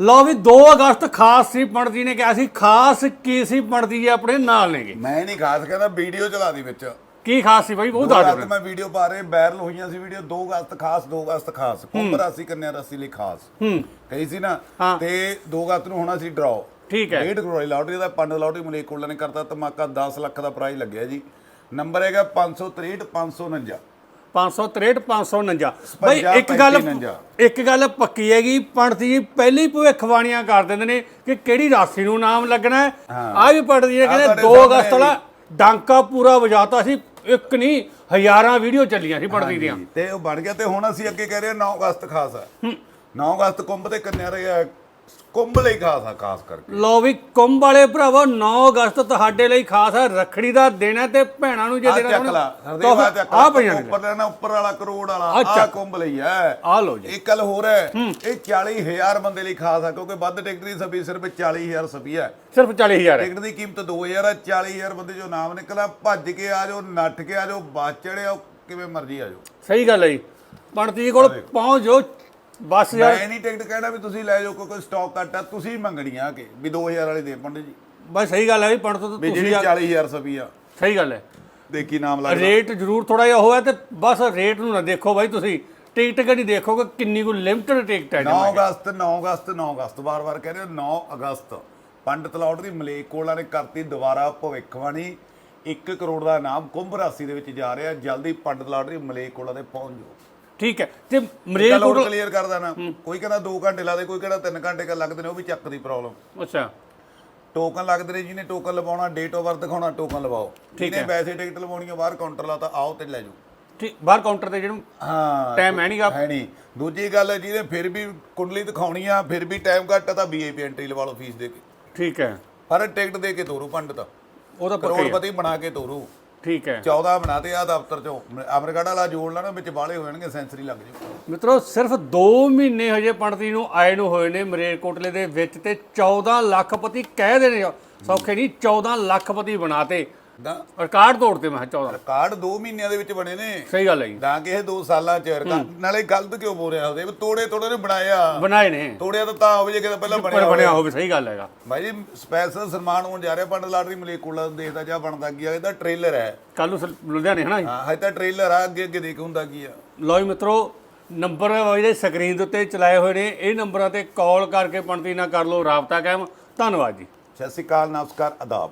ਲਓ ਵੀ 2 ਅਗਸਤ ਖਾਸ ਸੀ ਪੰਡਤ ਜੀ ਨੇ ਕਿਹਾ ਸੀ ਖਾਸ ਕੀ ਸੀ ਪੰਡਤ ਜੀ ਆਪਣੇ ਨਾਲ ਨੇਗੇ। ਮੈਂ ਨਹੀਂ ਖਾਸ ਕਹਿੰਦਾ ਵੀਡੀਓ ਚਲਾ ਦੀ ਵਿੱਚ। ਕੀ ਖਾਸ ਸੀ ਬਾਈ ਉਹ ਦੱਸ ਦਿਓ ਮੈਂ ਵੀਡੀਓ ਪਾ ਰਹੇ ਵਾਇਰਲ ਹੋਈਆਂ ਸੀ ਵੀਡੀਓ 2 ਅਗਸਤ ਖਾਸ 2 ਅਗਸਤ ਖਾਸ। ਕੁੰਭ ਰਾਸ਼ੀ ਕੰਨਿਆ ਰਾਸ਼ੀ ਲਈ ਖਾਸ। ਹੂੰ। ਕਹੀ ਸੀ ਨਾ। ਤੇ 2 ਅਗਸਤ ਨੂੰ ਹੋਣਾ ਸੀ ਡਰਾਅ। ਠੀਕ ਹੈ। 1.5 ਕਰੋੜ ਲਾਟਰੀ ਦਾ ਪੰਡ ਲਾਟਰੀ ਮਲੇਕੋਲਾ ਨੇ ਕਰਤਾ ਧਮਾਕਾ 10 ਲੱਖ ਦਾ ਪ੍ਰਾਈਜ਼ ਲੱਗਿਆ ਜੀ। ਨੰਬਰ ਹੈਗਾ 563 549 563 549 ਬਈ ਪੰਜਾਹ, ਇੱਕ ਗੱਲ। ਇੱਕ ਗੱਲ ਪੱਕੀ ਹੈਗੀ ਪੰਡਤ ਜੀ ਪਹਿਲੀ ਭਵਿੱਖਬਾਣੀਆਂ ਕਰ ਦਿੰਦੇ ਨੇ ਕਿ ਕਿਹੜੀ ਰਾਸ਼ੀ ਨੂੰ ਨਾਮ ਲੱਗਣਾ ਹੈ। ਆ ਵੀ ਪੰਡਤ ਜੀ ਨੇ ਆਹ ਕਹਿੰਦੇ ਤੁਹਾਡੇ 2 ਸਾਹਮਣੇ ਅਗਸਤ ਵਾਲਾ ਡਾਂਕਾ ਪੂਰਾ ਵਜਾਤਾ ਸੀ ਇੱਕ ਨਹੀਂ ਹਜ਼ਾਰਾਂ ਵੀਡੀਓ ਚੱਲੀਆਂ ਸੀ ਪੰਡਤ ਜੀ ਦੀਆਂ। ਤੇ ਉਹ ਬਣ ਗਿਆ ਤੇ ਹੁਣ ਅਸੀਂ ਅੱਗੇ ਕਹਿ ਰਹੇ ਹਾਂ 9 ਅਗਸਤ ਖਾਸ ਹੈ। 9 ਅਗਸਤ ਕੁੰਭ ਤੇ ਕੰਨਿਆ ਰਿਹਾ ਕੁੰਭ ਲਈ ਖਾਸ ਆ ਖਾਸ ਕਰਕੇ। ਲੋ ਵੀ ਕੁੰਭ ਵਾਲੇ ਭਰਾਵੋ 9 ਅਗਸਤ ਤੁਹਾਡੇ ਲਈ ਖਾਸ ਹੈ ਰੱਖੜੀ ਦਾ ਦਿਨ ਹੈ ਤੇ ਭੈਣਾਂ ਨੂੰ ਜੇ ਆ ਦੇਣਾ ਲਾ ਹਰਦੇਵ ਆ ਆ ਲਾ ਪਈਆਂ ਨੇ। ਉੱਪਰ ਲੈਣਾ ਉੱਪਰ ਵਾਲਾ ਕਰੋੜ ਵਾਲਾ ਆ ਆ। ਕੁੰਭ ਲਈ ਹੈ ਆ ਲਓ ਜੀ। ਇੱਕ ਗੱਲ ਹੋਰ ਹੈ ਇਹ 40000 ਬੰਦੇ ਲਈ ਖਾਸ ਆ ਕਿਉਂਕਿ ਵੱਧ ਟਿਕਟ ਦੀ ਸਭੀ ਸਿਰਫ 40000 ਸਭੀ ਹੈ ਸਿਰਫ 40000 ਹੈ। ਟਿਕਟ ਦੀ ਕੀਮਤ 2000 ਆ 40000 ਬੰਦੇ ਜੋ ਨਾਮ ਨਿਕਲਾ ਭੱਜ ਕੇ ਆ ਜਾਓ ਨੱਠ ਕੇ ਆ ਜਾਓ ਬੱਸ ਚੜਿਆ ਕਿਵੇਂ ਮਰਜ਼ੀ ਆ ਜਾਓ। ਸਹੀ ਗੱਲ ਹੈ ਜੀ। ਪੰਡਤ ਜੀ ਕੋਲ ਪਹੁੰਚ ਜਾਓ ਬਸ ਯਾਰ। ਮੈਂ ਨਹੀਂ ਟਿਕਟ ਕਹਿਣਾ ਵੀ ਤੁਸੀਂ ਲੈ ਜਾਓ ਕੋਈ ਸਟਾਕ ਘੱਟ ਆ ਤੁਸੀਂ ਮੰਗਣੀਆਂ ਆ ਕੇ ਵੀ 2000 ਵਾਲੇ ਦੇ ਪੰਡਿਤ ਜੀ। ਬਸ ਸਹੀ ਗੱਲ ਹੈ ਵੀ ਪੰਡਤ ਤੋਂ ਵੀ ਤੁਸੀਂ ਜਿਹੜੀ ਆ- 40000 ਸਭੀ ਆ ਸਹੀ ਗੱਲ ਹੈ। ਦੇਖੀ ਨਾਮ ਲੱਗਦਾ? ਰੇਟ ਜ਼ਰੂਰ ਥੋੜਾ ਜਿਹਾ ਹੋਇਆ ਤੇ ਬਸ ਰੇਟ ਨੂੰ ਨਾ ਦੇਖੋ ਬਾਈ ਤੁਸੀਂ। ਟਿਕਟ ਕਿ ਨਹੀਂ ਦੇਖੋਗੇ ਕਿੰਨੀ ਕੋ ਲਿਮਟਿਡ ਟਿਕਟ ਹੈ 9 ਅਗਸਤ 9 ਅਗਸਤ 9 ਅਗਸਤ। ਵਾਰ-ਵਾਰ ਕਹਿ ਰਹੇ ਹੋ 9 ਅਗਸਤ। ਪੰਡਤ ਲੌਟ ਦੀ ਮਲੇਕੋਲਾ ਨੇ ਕਰਤੀ ਦੁਬਾਰਾ ਭਵਿੱਖਬਾਣੀ। 1 ਕਰੋੜ ਦਾ ਇਨਾਮ ਕੁੰਭ ਰਾਸ਼ੀ ਦੇ ਵਿੱਚ ਜਾ ਰਿਹਾ। ਜਲਦੀ ਪੰਡਤ ਲੌਟ ਦੀ ਮਲੇਕੋਲਾ ਤੇ ਪਹੁੰਚ ਜਾਓ। ਠੀਕ ਹੈ। ਤੇ ਮਰੇਲ ਹੋਰ ਕਲੀਅਰ ਕਰਦਾ ਨਾ। ਕੋਈ ਕਹਿੰਦਾ 2 ਘੰਟੇ ਲਾਦੇ ਕੋਈ ਕਹਿੰਦਾ 3 ਘੰਟੇ ਕਾ ਲੱਗਦੇ ਨੇ ਉਹ ਵੀ ਚੱਕ ਦੀ ਪ੍ਰੋਬਲਮ ਅੱਛਾ। ਟੋਕਨ ਲੱਗਦੇ ਨੇ ਜਿਹਨੇ ਟੋਕਨ ਲਵਾਉਣਾ ਡੇਟ ਆਫ ਬਰਥ ਦਿਖਾਉਣਾ ਟੋਕਨ ਲਵਾਓ। ਜਿਹਨੇ ਵੈਸੇ ਟਿਕਟ ਲਵਾਉਣੀ ਆ ਬਾਹਰ ਕਾਊਂਟਰ ਲਾਤਾ ਆਓ ਤੇ ਲੈ ਜਾਓ। ਠੀਕ ਬਾਹਰ ਕਾਊਂਟਰ ਤੇ ਜਿਹਨੂੰ ਹਾਂ ਟਾਈਮ ਹੈ ਨਹੀਂਗਾ ਹੈ ਨਹੀਂ ਦੂਜੀ ਗੱਲ ਜਿਹਨੇ ਫਿਰ ਵੀ ਕੁੰਡਲੀ ਦਿਖਾਉਣੀ ਆ ਫਿਰ ਵੀ ਟਾਈਮ ਘੱਟ ਤਾਂ ਵੀਆਈਪੀ ਐਂਟਰੀ ਲਵਾ ਲਓ ਫੀਸ ਦੇ ਕੇ। ਠੀਕ ਹੈ। ਪਰ ਟਿਕਟ ਦੇ ਕੇ ਤੋਰੂ ਪੰਡਤ। ਉਹ ਤਾਂ ਪੱਕੇ ਕਰੋੜਪਤੀ ਬਣਾ ਕੇ ਤੋਰੂ। ਠੀਕ ਹੈ। 14 ਬਣਾਤੇ ਆ ਦਫ਼ਤਰ ਚੋਂ। ਅਮਰਗੜ ਵਾਲਾ ਜੋੜ ਲੈਣਾ ਵਿੱਚ ਬਾਲੇ ਹੋ ਜਾਣਗੇ ਸੈਂਸਰੀ ਲੱਗ ਜਾਊ। ਮਿੱਤਰੋ ਸਿਰਫ 2 ਮਹੀਨੇ ਹਜੇ ਪੰਡਤ ਜੀ ਨੂੰ ਆਏ ਨੂੰ ਹੋਏ ਨੇ ਮਰੇਲਕੋਟਲੇ ਦੇ ਵਿੱਚ ਤੇ 14 ਲੱਖਪਤੀ ਕਹਿ ਦੇ ਨੇ ਸੌਖੇ ਨਹੀਂ 14 ਲੱਖਪਤੀ ਬਣਾਤੇ ਦਾ ਰਿਕਾਰਡ ਤੋੜਤੇ ਮੈਂ ਕਿਹਾ 14 ਕਾਰਡ 2 ਮਹੀਨਿਆਂ ਦੇ ਵਿੱਚ ਬਣੇ ਨੇ। ਸਹੀ ਗੱਲ ਹੈ ਜੀ। ਤਾਂ ਕਿ ਇਹ 2 ਸਾਲਾਂ ਚ ਰਿਕਾਰਡ- ਨਾਲੇ ਗਲਤ ਕਿਉਂ ਬੋਲ ਰਿਹਾ ਉਹਦੇ? ਤੋੜੇ ਤੋੜੇ ਨੇ ਬਣਾਇਆ। ਬਣਾਏ ਨੇ। ਤੋੜਿਆ ਤਾਂ ਤਾਂ ਹੋਵੇ ਜੇ ਕਿਤੇ ਪਹਿਲਾਂ ਬਣਿਆ ਹੋਵੇ ਬਣਿਆ ਹੋਵੇ। ਸਹੀ ਗੱਲ ਹੈਗਾ। ਭਾਈ ਜੀ ਸਪੈਸ਼ਲ ਸਨਮਾਨ ਹੋਣ ਜਾ ਰਿਹਾ ਪੰਡ ਲਾਟਰੀ ਮਲੇਕੋਲਾ ਦੇਖਦਾ ਜਾ ਬਣਦਾ ਕੀ ਆ ਇਹਦਾ ਟ੍ਰੇਲਰ ਹੈ। ਕੱਲ ਨੂੰ ਲੁਧਿਆਣੇ ਹਨਾ ਹਾਂ ਹਜੇ ਤਾਂ ਟ੍ਰੇਲਰ ਆ ਅੱਗੇ ਅੱਗੇ ਦੇਖ ਹੁੰਦਾ ਕੀ ਆ। ਲਓ ਜੀ ਮਿੱਤਰੋ ਨੰਬਰ ਜਿਹੜੇ ਸਕਰੀਨ ਦੇ ਉੱਤੇ ਚਲਾਏ ਹੋਏ ਨੇ ਇਹ ਨੰਬਰਾਂ ਤੇ ਕਾਲ ਕਰਕੇ ਪੰਡਤੀ ਨਾਲ ਕਰ ਲਓ ਰਾਬਤਾ ਕਾਇਮ। ਧੰਨਵਾਦ ਜੀ। ਸਤਿ ਸ਼੍ਰੀ ਅਕਾਲ ਨਮਸਕਾਰ ਆਦਾਬ।